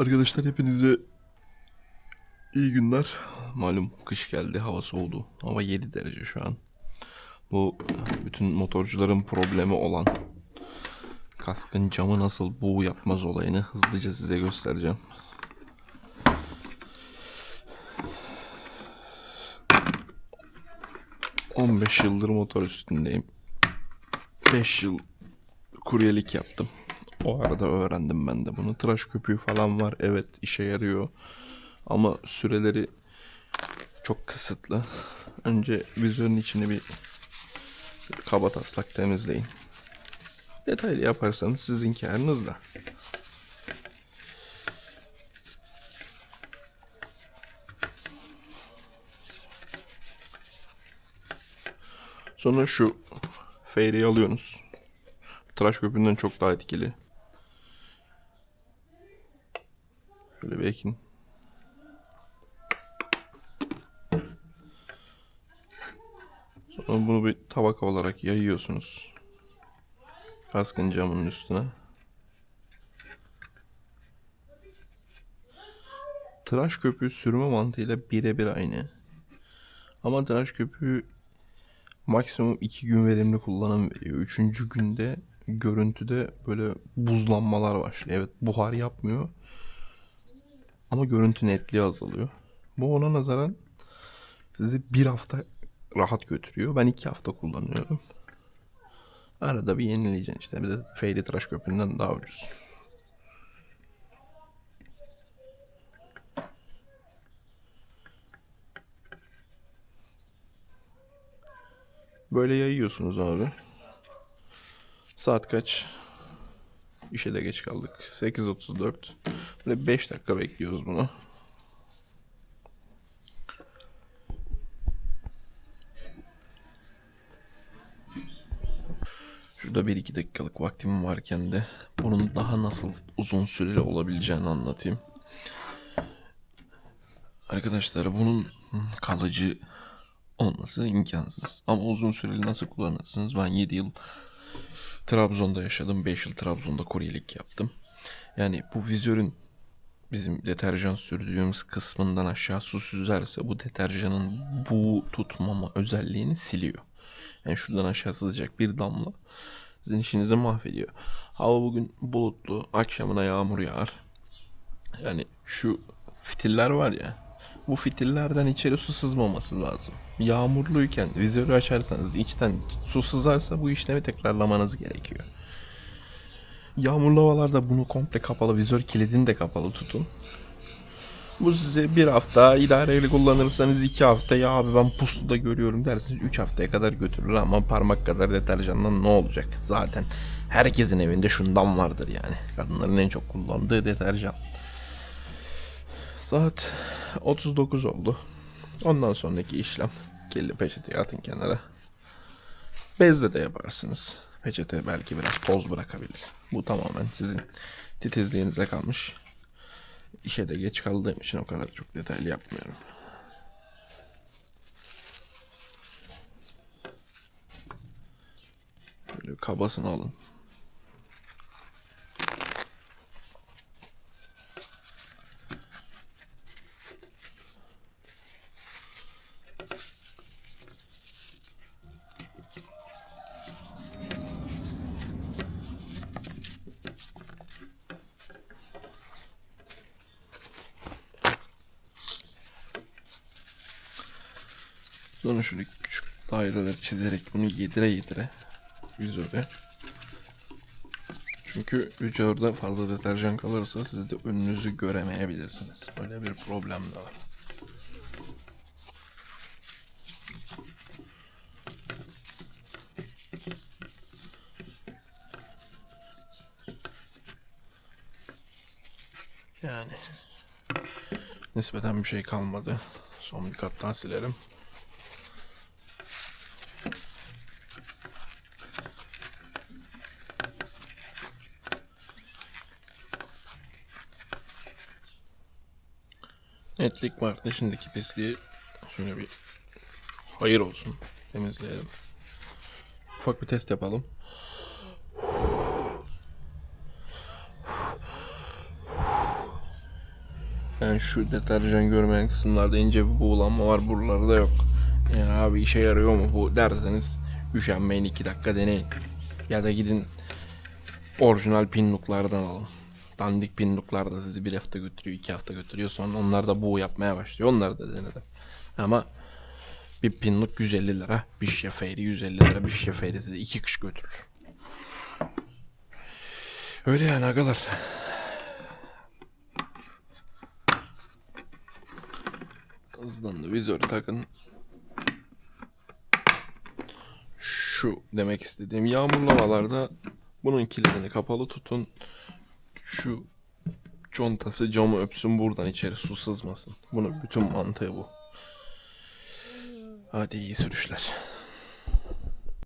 Arkadaşlar hepinize iyi günler. Malum kış geldi, hava soğudu. Hava 7 derece şu an. Bu bütün motorcuların problemi olan kaskın camı nasıl buğu yapmaz olayını hızlıca size göstereceğim. ...15 yıldır motor üstündeyim. 5 yıl kuryelik yaptım. O arada öğrendim ben de bunu. Tıraş köpüğü falan var. Evet işe yarıyor. Ama süreleri çok kısıtlı. Önce vizörün içini bir kaba taslak temizleyin. Detaylı yaparsanız sizin kârınız da. Sonra şu feyreyi alıyorsunuz. Tıraş köpüğünden çok daha etkili. Şöyle bir. Sonra bunu bir tabaka olarak yayıyorsunuz. Kaskın camının üstüne. Tıraş köpüğü sürme mantığıyla birebir aynı. Ama tıraş köpüğü maksimum 2 gün verimli kullanım veriyor. Üçüncü günde görüntüde böyle buzlanmalar başlıyor. Evet buhar yapmıyor. Ama görüntü netliği azalıyor. Bu ona nazaran sizi bir hafta rahat götürüyor. Ben iki hafta kullanıyorum. Arada bir yenileyeceksin işte. Bir de Fairy tıraş köpüğünden daha ucuz. Böyle yayıyorsunuz abi. Saat kaç? İşe de geç kaldık. 8.34. Böyle 5 dakika bekliyoruz bunu. Şurada 1-2 dakikalık vaktim varken de bunun daha nasıl uzun süreli olabileceğini anlatayım. Arkadaşlar bunun kalıcı olması imkansız. Ama uzun süreli nasıl kullanırsınız? Ben 7 yıl Trabzon'da yaşadım. 5 yıl Trabzon'da kuryelik yaptım. Yani bu vizörün bizim deterjan sürdüğümüz kısmından aşağı su süzerse bu deterjanın bu tutmama özelliğini siliyor. Yani şuradan aşağı sızacak bir damla sizin işinizi mahvediyor. Hava bugün bulutlu. Akşamına yağmur yağar. Yani şu fitiller var ya. Bu fitillerden içeri su sızmaması lazım. Yağmurluyken vizörü açarsanız içten su sızarsa bu işlemi tekrarlamanız gerekiyor. Yağmurlu havalarda bunu komple kapalı, vizör kilidini de kapalı tutun. Bu size bir hafta idareli kullanırsanız iki hafta ya abi ben pusuda görüyorum dersiniz 3 haftaya kadar götürür ama parmak kadar deterjandan ne olacak? Zaten herkesin evinde şundan vardır yani. Kadınların en çok kullandığı deterjan. Saat 39 oldu. Ondan sonraki işlem kirli peçeteyi atın kenara. Bezle de yaparsınız. Peçete belki biraz toz bırakabilir. Bu tamamen sizin titizliğinize kalmış. İşe de geç kaldığım için o kadar çok detaylı yapmıyorum. Böyle kabasını alın. Sonra şöyle küçük daireler çizerek bunu yedire yedire vizöre. Çünkü vizörde fazla deterjan kalırsa siz de önünüzü göremeyebilirsiniz. Böyle bir problem de var. Yani nispeten bir şey kalmadı. Son bir kat daha silerim. Netlik var. Dışındaki pisliği şöyle bir hayır olsun. Temizleyelim. Ufak bir test yapalım. Yani şu deterjan görmeyen kısımlarda ince bir buğulanma var. Buralarda yok. Yani abi işe yarıyor mu bu derseniz üşenmeyin 2 dakika deneyin. Ya da gidin orijinal pinluklardan alın. Dandik pinluklar da sizi bir hafta götürüyor, iki hafta götürüyor. Sonra onlar da buğu yapmaya başlıyor. Onları da denedim. Ama bir pinluk 150 lira, bir şeferi 150 lira, bir şeferi sizi iki kış götürür. Öyle yani agalar. Hızlandı vizörü takın. Şu demek istediğim yağmurlu havalarda bunun kilidini kapalı tutun. Şu contası camı öpsün buradan içeri su sızmasın. Bunun bütün mantığı bu. Hadi iyi sürüşler.